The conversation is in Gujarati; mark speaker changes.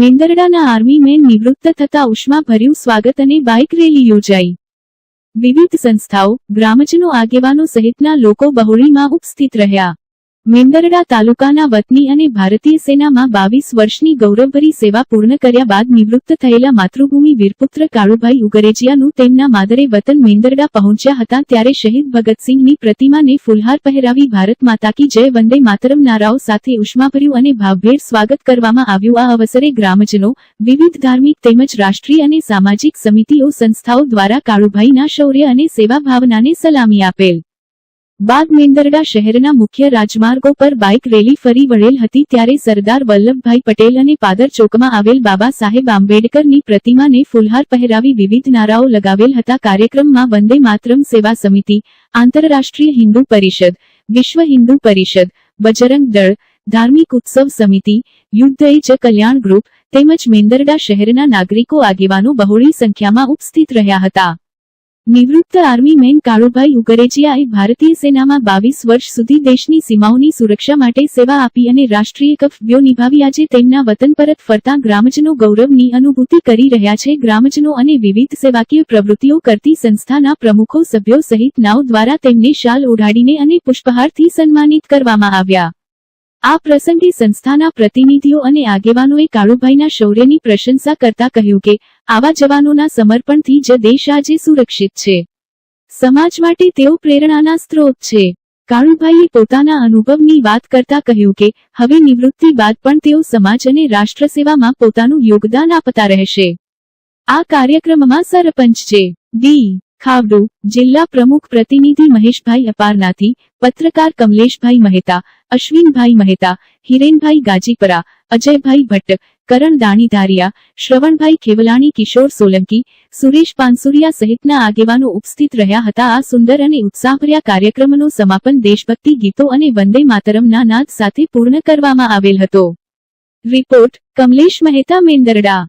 Speaker 1: મેંદરડાના આર્મી નિવૃત્ત થતા ઉષ્માભર્યું સ્વાગત અને બાઇક રેલી યોજાઈ. વિવિધ સંસ્થાઓ, ગ્રામજનો આગેવાનો સહિતના લોકો બહોળીમાં ઉપસ્થિત રહ્યા. મેંદરડા તાલુકાના વતની અને ભારતીય સેનામાં બાવીસ વર્ષની ગૌરવભરી સેવા પૂર્ણ કર્યા બાદ નિવૃત્ત થયેલા માતૃભૂમિ વીરપુત્ર કાળુભાઈ ઉગરેજિયાનું તેમના માદરે વતન મેંદરડા પહોંચ્યા હતા ત્યારે શહીદ ભગતસિંહની પ્રતિમાને ફુલહાર પહેરાવી ભારત માતા કી જય વંદે માતરમ નારાઓ સાથે ઉષ્માભર્યું અને ભાવભેર સ્વાગત કરવામાં આવ્યું. આ અવસરે ગ્રામજનો, વિવિધ ધાર્મિક તેમજ રાષ્ટ્રીય અને સામાજિક સમિતિઓ સંસ્થાઓ દ્વારા કાળુભાઈના શૌર્ય અને સેવા ભાવનાને સલામી આપેલ. બાદ મેંદરડા શહેરના મુખ્ય રાજમાર્ગો પર બાઇક રેલી ફરી વળેલ હતી ત્યારે સરદાર વલ્લભભાઈ પટેલ અને પાદર ચોકમાં આવેલ બાબા સાહેબ આંબેડકરની પ્રતિમાને ફુલહાર પહેરાવી વિવિધ નારાઓ લગાવેલ હતા. કાર્યક્રમમાં વંદે માતરમ સેવા સમિતિ, આંતરરાષ્ટ્રીય હિન્દુ પરિષદ, વિશ્વ હિન્દુ પરિષદ, બજરંગ દળ, ધાર્મિક ઉત્સવ સમિતિ, યુદ્ધ જ કલ્યાણ ગ્રુપ તેમજ મેંદરડા શહેરના નાગરિકો આગેવાનો બહોળી સંખ્યામાં ઉપસ્થિત રહ્યા હતા. નિવૃત્ત આર્મી મેન કાળુભાઈ ઉગરેજિયાએ ભારતીય સેનામાં બાવીસ વર્ષ સુધી દેશની સીમાઓની સુરક્ષા માટે સેવા આપી અને રાષ્ટ્રીય કર્તવ્યો નિભાવી. આજે તેમના વતન પરત ફરતા ગ્રામજનો ગૌરવની અનુભૂતિ કરી રહ્યા છે. ગ્રામજનો અને વિવિધ સેવાકીય પ્રવૃત્તિઓ કરતી સંસ્થાના પ્રમુખો સભ્યો સહિત નાવ દ્વારા તેમને શાલ ઓઢાડીને અને પુષ્પહારથી સન્માનિત કરવામાં આવ્યા. આ પ્રસંગે સંસ્થાના પ્રતિનિધિઓ અને આગેવાનોએ કાળુભાઈના શૌર્યની પ્રશંસા કરતા કહ્યું કે, આવા જવાનોના સમર્પણથી જ દેશ આજે સુરક્ષિત છે. સમાજ માટે તેઓ પ્રેરણાના સ્ત્રોત છે. કાળુભાઈએ પોતાના અનુભવની વાત કરતા કહ્યું કે, હવે નિવૃત્તિ બાદ પણ તેઓ સમાજ અને રાષ્ટ્ર સેવામાં પોતાનું યોગદાન આપતા રહેશે. આ કાર્યક્રમમાં સરપંચ છે ડી ખાવડુ, જિલ્લા પ્રમુખ પ્રતિનિધિ મહેશભાઈ અપારનાથી, પત્રકાર કમલેશભાઈ મહેતા, અશ્વિનભાઈ મહેતા, હિરેનભાઈ ગાજીપરા, અજયભાઈ ભટ્ટ, કરણ દાણીધારિયા, શ્રવણભાઈ ખેવલાણી, કિશોર સોલંકી, સુરેશ પાનસુરિયા સહિતના આગેવાનો ઉપસ્થિત રહ્યા હતા. આ સુંદર અને ઉત્સાહભર્યા કાર્યક્રમનું સમાપન દેશભક્તિ ગીતો અને વંદે માતરમના નાદ સાથે પૂર્ણ કરવામાં આવેલ હતો. રિપોર્ટ કમલેશ મહેતા મેંદરડા.